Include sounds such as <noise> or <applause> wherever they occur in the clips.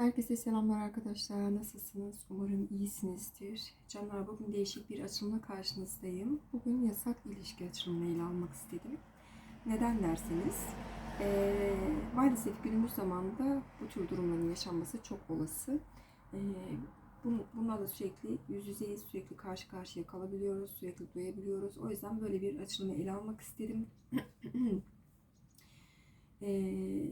Herkese selamlar arkadaşlar. Nasılsınız? Umarım iyisinizdir. Canlar bugün değişik bir açılımla karşınızdayım. Bugün yasak ilişki açılımını ele almak istedim. Neden derseniz eee, maalesef günümüz zamanında bu tür durumların yaşanması çok olası. Eee bun- bunlarla sürekli yüz yüzeyiz, sürekli karşı karşıya kalabiliyoruz, sürekli duyabiliyoruz. O yüzden böyle bir açılımı ele almak istedim. <clears throat> Eee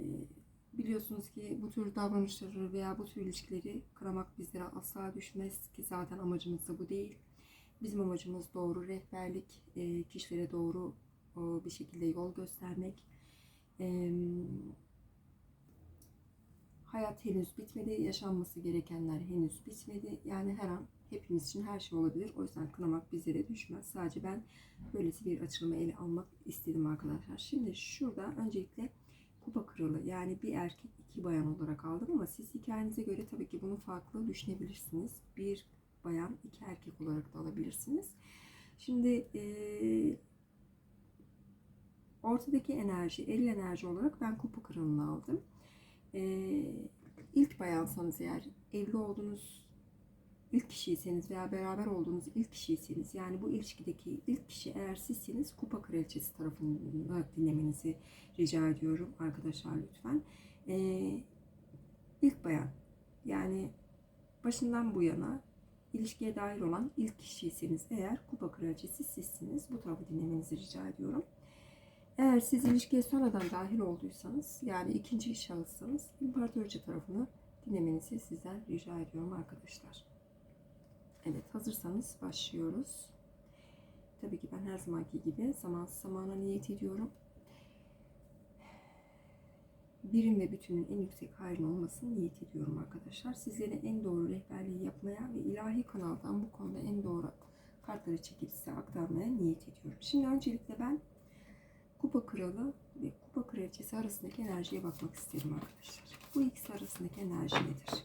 Biliyorsunuz ki bu tür davranışları veya bu tür ilişkileri kıramak bizlere asla düşmez ki zaten amacımız da bu değil. Bizim amacımız doğru rehberlik, e, kişilere doğru e, bir şekilde yol göstermek. E, Hayat henüz bitmedi, yaşanması gerekenler henüz bitmedi. Yani her an hepimiz için her şey olabilir. O yüzden kınamak bizlere düşmez. Sadece ben böylesi bir açılımı ele almak istedim arkadaşlar. Şimdi şurada öncelikle kupa kralı yani bir erkek iki bayan olarak aldım ama siz hikayenize göre tabii ki bunu farklı düşünebilirsiniz. Bir bayan iki erkek olarak da alabilirsiniz. Şimdi eee, ortadaki enerji, eril enerji olarak ben kupa kralını aldım. Eee ilk bayansanız eğer evli olduğunuz ilk kişiyseniz veya beraber olduğunuz ilk kişiyseniz yani bu ilişkideki ilk kişi eğer sizseniz kupa kraliçesi tarafından dinlemenizi rica ediyorum arkadaşlar lütfen. Ee, ilk bayan yani başından bu yana ilişkiye dair olan ilk kişiyseniz eğer kupa kraliçesi sizsiniz. Bu tarafı dinlemenizi rica ediyorum. Eğer siz ilişkiye sonradan dahil olduysanız yani ikinci şahıssanız imparatorca tarafını dinlemenizi sizden rica ediyorum arkadaşlar. Evet hazırsanız başlıyoruz. Tabii ki ben her zamanki gibi zamansız zamana niyet ediyorum. Birim ve bütünün en yüksek hayrın olmasını niyet ediyorum arkadaşlar. Sizlere en doğru rehberliği yapmaya ve ilahi kanaldan bu konuda en doğru kartları çekip size aktarmaya niyet ediyorum. Şimdi öncelikle ben Kupa Kralı ve Kupa Kraliçesi arasındaki enerjiye bakmak isterim arkadaşlar. Bu ikisi arasındaki enerji nedir?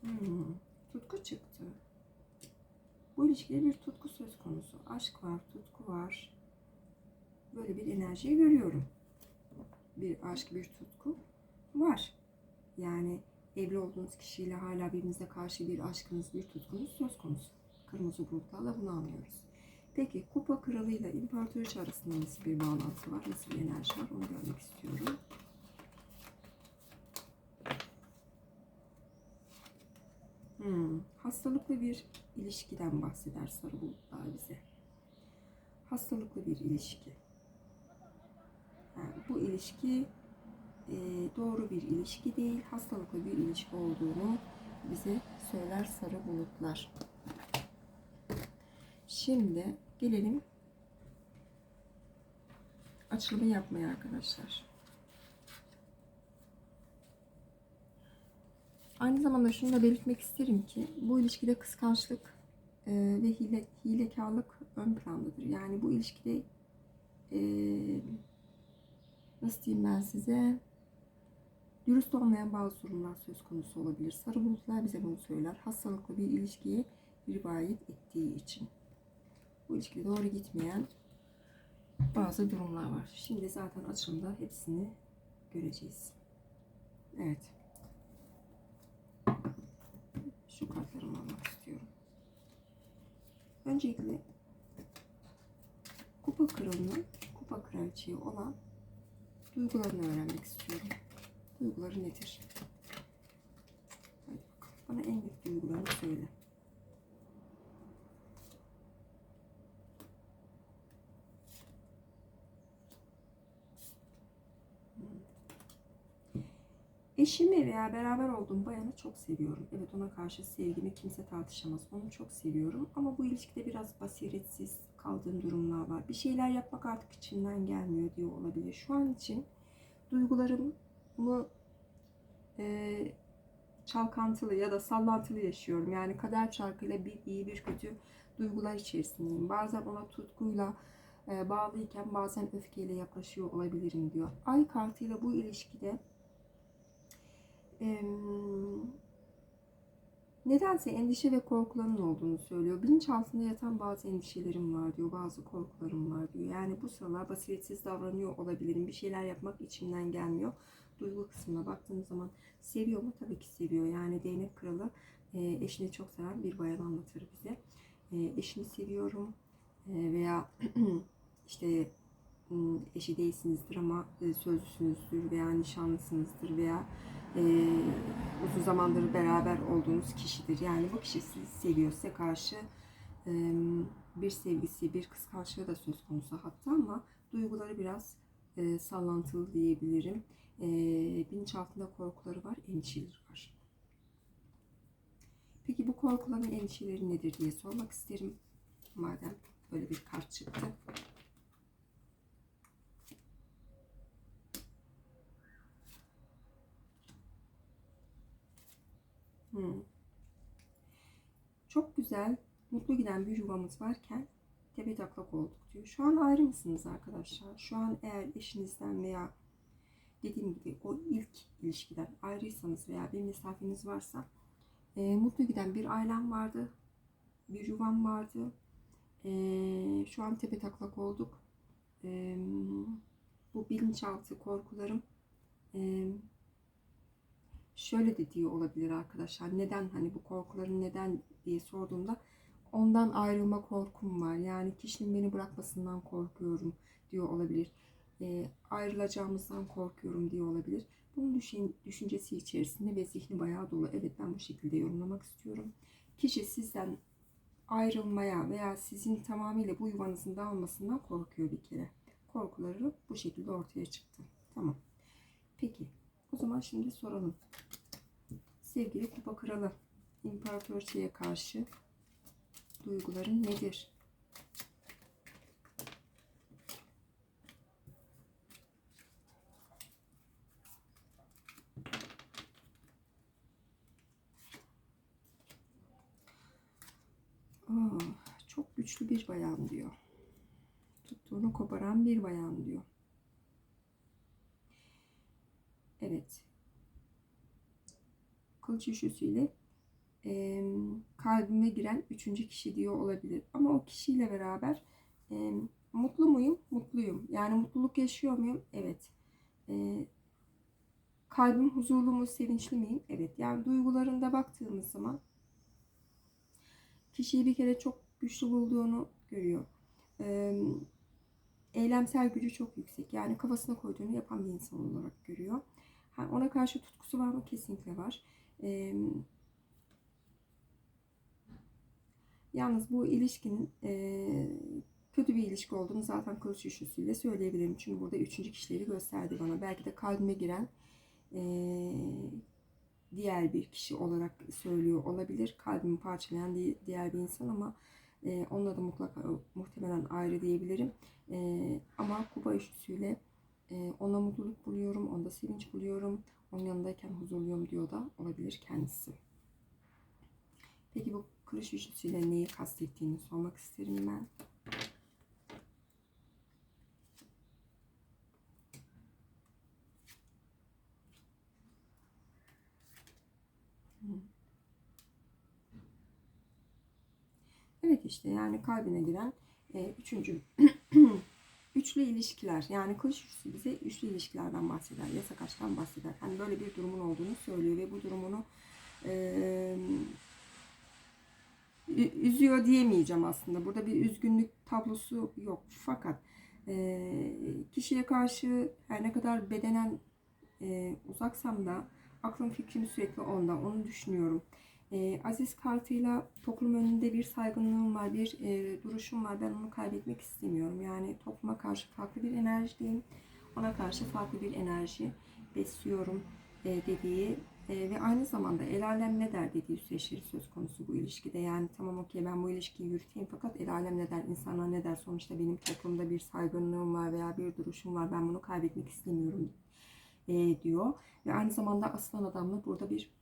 Hmm, tutku çıktı. Bu ilişkide bir tutku söz konusu. Aşk var, tutku var. Böyle bir enerjiyi görüyorum. Bir aşk, bir tutku var. Yani evli olduğunuz kişiyle hala birbirinize karşı bir aşkınız, bir tutkunuz söz konusu. Kırmızı gruplarla bunu anlıyoruz. Peki kupa kralı ile imparatoriçe arasında nasıl bir bağlantı var, nasıl bir enerji var onu görmek istiyorum. Hmm, hastalıklı bir ilişkiden bahseder sarı bulutlar bize. Hastalıklı bir ilişki. Yani bu ilişki e, doğru bir ilişki değil, hastalıklı bir ilişki olduğunu bize söyler sarı bulutlar. Şimdi gelelim açılımı yapmaya arkadaşlar. Aynı zamanda şunu da belirtmek isterim ki bu ilişkide kıskançlık e, ve hile, hilekarlık ön plandadır. Yani bu ilişkide e, nasıl diyeyim ben size dürüst olmayan bazı durumlar söz konusu olabilir. Sarı bulutlar bize bunu söyler. Hastalıklı bir ilişkiye rivayet ettiği için. Bu ilişkide doğru gitmeyen bazı durumlar var. Şimdi zaten açımda hepsini göreceğiz. Evet. Şu kartlarımı almak istiyorum. Öncelikle kupa kralının kupa kraliçeyi olan duygularını öğrenmek istiyorum. Duyguları nedir? Hadi bakalım. Bana en net duygularını söyle. Eşimi veya beraber olduğum bayanı çok seviyorum. Evet ona karşı sevgimi kimse tartışamaz. Onu çok seviyorum. Ama bu ilişkide biraz basiretsiz kaldığım durumlar var. Bir şeyler yapmak artık içimden gelmiyor diyor olabilir. Şu an için duygularımı e, çalkantılı ya da sallantılı yaşıyorum. Yani kader çarkıyla bir iyi bir kötü duygular içerisindeyim. Bazen ona tutkuyla e, bağlıyken bazen öfkeyle yaklaşıyor olabilirim diyor. Ay kartıyla bu ilişkide nedense endişe ve korkuların olduğunu söylüyor. Bilinçaltında yatan bazı endişelerim var diyor, bazı korkularım var diyor. Yani bu sıralar basiretsiz davranıyor olabilirim. Bir şeyler yapmak içimden gelmiyor. Duygu kısmına baktığımız zaman seviyor mu? Tabii ki seviyor. Yani değnek kralı e, eşini çok seven bir bayan anlatır bize. E, eşini seviyorum e, veya <clears throat> işte eşi değilsinizdir ama e, sözlüsünüzdür veya nişanlısınızdır veya e, uzun zamandır beraber olduğunuz kişidir. Yani bu kişi sizi seviyor size karşı bir sevgisi, bir kıskançlığı da söz konusu hatta ama duyguları biraz e, sallantılı diyebilirim. E, bilinçaltında korkuları var, endişeleri var. Peki bu korkuların endişeleri nedir diye sormak isterim. Madem böyle bir kart çıktı. Hmm. Çok güzel, mutlu giden bir yuvamız varken tepe taklak olduk diyor. Şu an ayrı mısınız arkadaşlar? Şu an eğer eşinizden veya dediğim gibi o ilk ilişkiden ayrıysanız veya bir mesafeniz varsa e, mutlu giden bir ailem vardı. Bir yuvam vardı. E, şu an tepe taklak olduk. E, bu bilinçaltı korkularım e, şöyle de diyor olabilir arkadaşlar. Neden hani bu korkuların neden diye sorduğumda ondan ayrılma korkum var. Yani kişinin beni bırakmasından korkuyorum diyor olabilir. E, ayrılacağımızdan korkuyorum diyor olabilir. Bunun düşün, düşüncesi içerisinde ve zihni bayağı dolu. Evet ben bu şekilde yorumlamak istiyorum. Kişi sizden ayrılmaya veya sizin tamamıyla bu yuvanızın dağılmasından korkuyor bir kere. Korkuları bu şekilde ortaya çıktı. Tamam. Peki. O zaman şimdi soralım. Sevgili Kupa Kralı, İmparatoriçe'ye karşı duyguların nedir? Aa, çok güçlü bir bayan diyor. Tuttuğunu koparan bir bayan diyor. Evet. Kılıç üçlüsüyle e, kalbime giren üçüncü kişi diyor olabilir. Ama o kişiyle beraber e, mutlu muyum? Mutluyum. Yani mutluluk yaşıyor muyum? Evet. E, kalbim huzurlu mu? Sevinçli miyim? Evet. Yani duygularında baktığımız zaman kişiyi bir kere çok güçlü bulduğunu görüyor. E, eylemsel gücü çok yüksek. Yani kafasına koyduğunu yapan bir insan olarak görüyor. Ha, ona karşı tutkusu var mı? Kesinlikle var. Yalnız bu ilişkinin e, kötü bir ilişki olduğunu zaten kılıç üçlüsüyle söyleyebilirim. Çünkü burada üçüncü kişileri gösterdi bana. Belki de kalbime giren e, diğer bir kişi olarak söylüyor olabilir. Kalbimi parçalayan diğer bir insan ama e, onunla da mutlaka muhtemelen ayrı diyebilirim. E, ama kupa üçlüsüyle e, ona mutluluk buluyorum, onda sevinç buluyorum. Onun yanındayken huzurluyum diyor da olabilir kendisi. Peki bu kılıç üçlüsüyle neyi kastettiğini sormak isterim ben. Evet işte yani kalbine giren e, üçüncü <clears throat> üçlü ilişkiler yani kılıç üçlüsü bize üçlü ilişkilerden bahseder. Yasak aşktan bahseder. Hani böyle bir durumun olduğunu söylüyor ve bu durumunu e, üzüyor diyemeyeceğim aslında. Burada bir üzgünlük tablosu yok. Fakat e, kişiye karşı her ne kadar bedenen e, uzaksam da aklım fikrim sürekli onda. Onu düşünüyorum. E, Aziz kartıyla toplum önünde bir saygınlığım var, bir e, duruşum var. Ben onu kaybetmek istemiyorum. Yani topluma karşı farklı bir enerjideyim. Ona karşı farklı bir enerji besliyorum e, dediği e, ve aynı zamanda el alem ne der dediği süreçleri söz konusu bu ilişkide. Yani tamam okey ben bu ilişkiyi yürüteyim fakat el alem ne der, insanlar ne der. Sonuçta benim toplumda bir saygınlığım var veya bir duruşum var. Ben bunu kaybetmek istemiyorum e, diyor. Ve aynı zamanda aslan adamla burada bir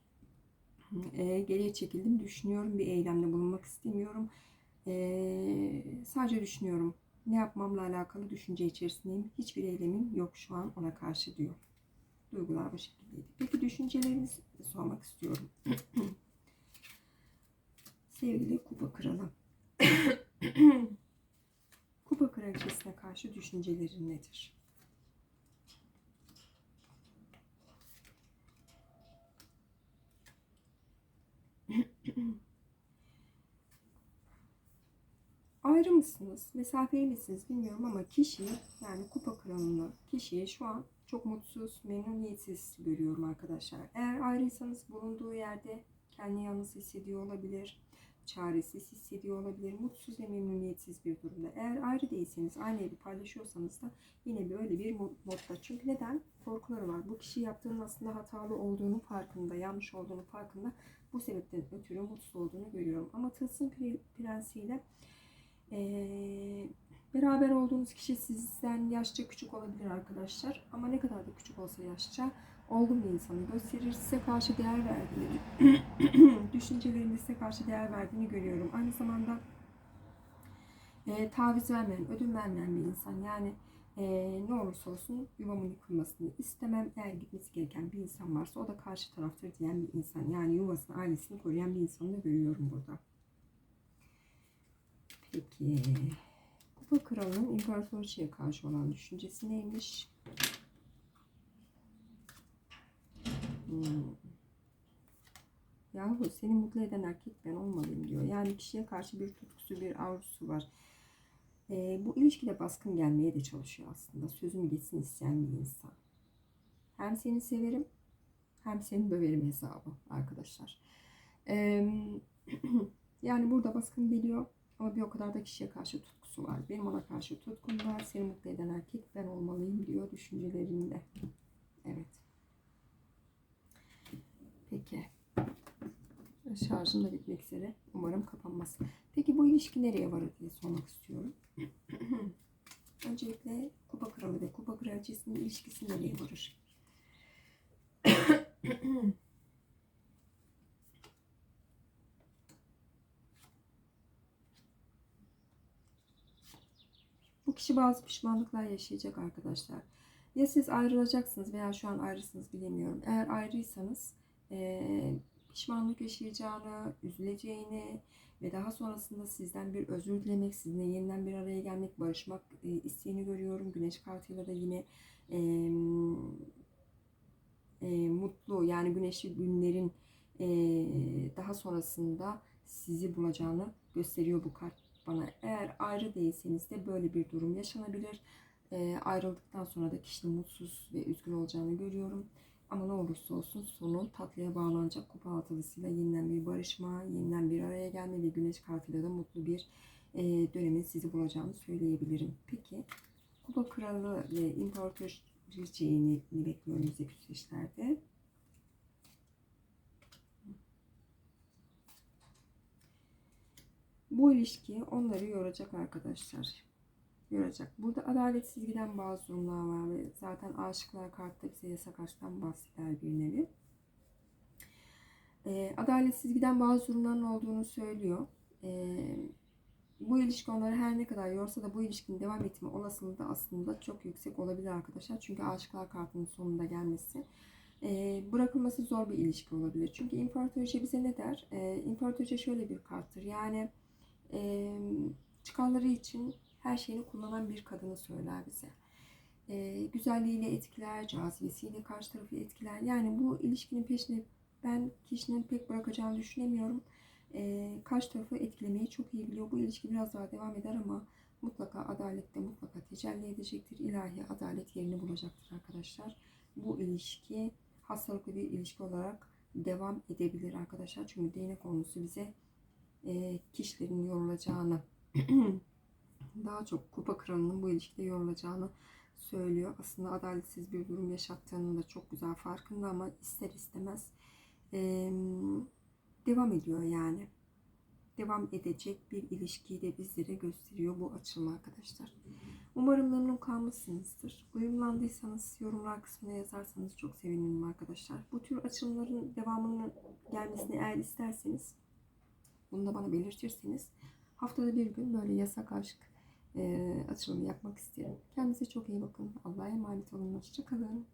e, geriye çekildim. Düşünüyorum. Bir eylemde bulunmak istemiyorum. E, sadece düşünüyorum. Ne yapmamla alakalı düşünce içerisindeyim. Hiçbir eylemim yok şu an ona karşı diyor. Duygular bu şekildeydi. Peki düşüncelerinizi sormak istiyorum. <clears throat> Sevgili kupa kralı. <clears throat> kupa kraliçesine karşı düşüncelerin nedir? Ayrı mısınız? Mesafeli misiniz bilmiyorum ama kişi yani kupa kralını kişiyi şu an çok mutsuz, memnuniyetsiz görüyorum arkadaşlar. Eğer ayrıysanız bulunduğu yerde kendini yalnız hissediyor olabilir. Çaresiz hissediyor olabilir. Mutsuz ve memnuniyetsiz bir durumda. Eğer ayrı değilseniz, aynı evi paylaşıyorsanız da yine böyle bir mod- modda. Çünkü neden? Korkuları var. Bu kişi yaptığının aslında hatalı olduğunu farkında, yanlış olduğunu farkında. Bu sebepten ötürü mutsuz olduğunu görüyorum. Ama Tılsım Pre- Prensi'yle ee, beraber olduğunuz kişi sizden yaşça küçük olabilir arkadaşlar. Ama ne kadar da küçük olsa yaşça olgun bir insanı gösterir. Size karşı değer verdiğini, <clears throat> düşüncelerinde size karşı değer verdiğini görüyorum. Aynı zamanda e, taviz vermeyen, ödün vermeyen bir insan. Yani e, ne olursa olsun yuvamın yıkılmasını istemem. Eğer gitmesi gereken bir insan varsa o da karşı taraftır diyen bir insan. Yani yuvasını, ailesini koruyan bir insanı da görüyorum burada. Peki. Kupa kralının imparatoriçeye karşı olan düşüncesi neymiş? Hmm. Yahu seni mutlu eden erkek ben olmalıyım diyor. Yani kişiye karşı bir tutkusu, bir arzusu var. Ee, bu ilişkide baskın gelmeye de çalışıyor aslında. Sözüm geçsin isteyen bir insan. Hem seni severim hem seni döverim hesabı arkadaşlar. Ee, <clears throat> yani burada baskın geliyor. Ama bir o kadar da kişiye karşı tutkusu var. Benim ona karşı tutkum var. Seni mutlu eden erkek ben olmalıyım diyor düşüncelerinde. Evet. Peki. Şarjım da bitmek üzere. Umarım kapanmaz. Peki bu ilişki nereye varır diye sormak istiyorum. <clears throat> Öncelikle Kupa Kralı ve Kupa Kraliçesi'nin ilişkisi nereye varır? <clears throat> <clears throat> kişi bazı pişmanlıklar yaşayacak arkadaşlar. Ya siz ayrılacaksınız veya şu an ayrısınız bilemiyorum. Eğer ayrıysanız eee, pişmanlık yaşayacağını, üzüleceğini ve daha sonrasında sizden bir özür dilemek, sizinle yeniden bir araya gelmek, barışmak e, isteğini görüyorum. Güneş kartıyla da yine eee, e, mutlu yani güneşli günlerin e, daha sonrasında sizi bulacağını gösteriyor bu kart bana. Eğer ayrı değilseniz de böyle bir durum yaşanabilir. E, ayrıldıktan sonra da kişinin mutsuz ve üzgün olacağını görüyorum. Ama ne olursa olsun sonu tatlıya bağlanacak kupa altılısıyla yeniden bir barışma, yeniden bir araya gelme ve güneş kartıyla da mutlu bir e, dönemin sizi bulacağını söyleyebilirim. Peki kupa kralı ve imparator Rice'yi bekliyor önümüzdeki süreçlerde. Bu ilişki onları yoracak arkadaşlar. Yoracak. Burada adaletsiz giden bazı durumlar var ve zaten aşıklar kartta bize yasak aşktan bahseder bir nevi. E, adaletsiz giden bazı durumların olduğunu söylüyor. E, bu ilişki onları her ne kadar yorsa da bu ilişkinin devam etme olasılığı da aslında çok yüksek olabilir arkadaşlar. Çünkü aşıklar kartının sonunda gelmesi e, bırakılması zor bir ilişki olabilir. Çünkü imparatoriçe bize ne der? E, imparatoriçe şöyle bir karttır. Yani e, çıkarları için her şeyini kullanan bir kadını söyler bize. E, güzelliğiyle etkiler, cazibesiyle karşı tarafı etkiler. Yani bu ilişkinin peşine ben kişinin pek bırakacağını düşünemiyorum. E, karşı tarafı etkilemeyi çok iyi biliyor. Bu ilişki biraz daha devam eder ama mutlaka adalette mutlaka tecelli edecektir. İlahi adalet yerini bulacaktır arkadaşlar. Bu ilişki hastalıklı bir ilişki olarak devam edebilir arkadaşlar. Çünkü değnek konusu bize e, kişilerin yorulacağını <clears throat> daha çok kupa kralının bu ilişkide yorulacağını söylüyor. Aslında adaletsiz bir durum yaşattığının da çok güzel farkında ama ister istemez devam ediyor yani. Devam edecek bir ilişkiyi de bizlere gösteriyor bu açılım arkadaşlar. Umarım memnun kalmışsınızdır. Uyumlandıysanız yorumlar kısmına yazarsanız çok sevinirim arkadaşlar. Bu tür açılımların devamının gelmesini eğer isterseniz bunu da bana belirtirseniz haftada bir gün böyle yasak aşk e, açılımı yapmak isterim. Kendinize çok iyi bakın. Allah'a emanet olun. Hoşçakalın.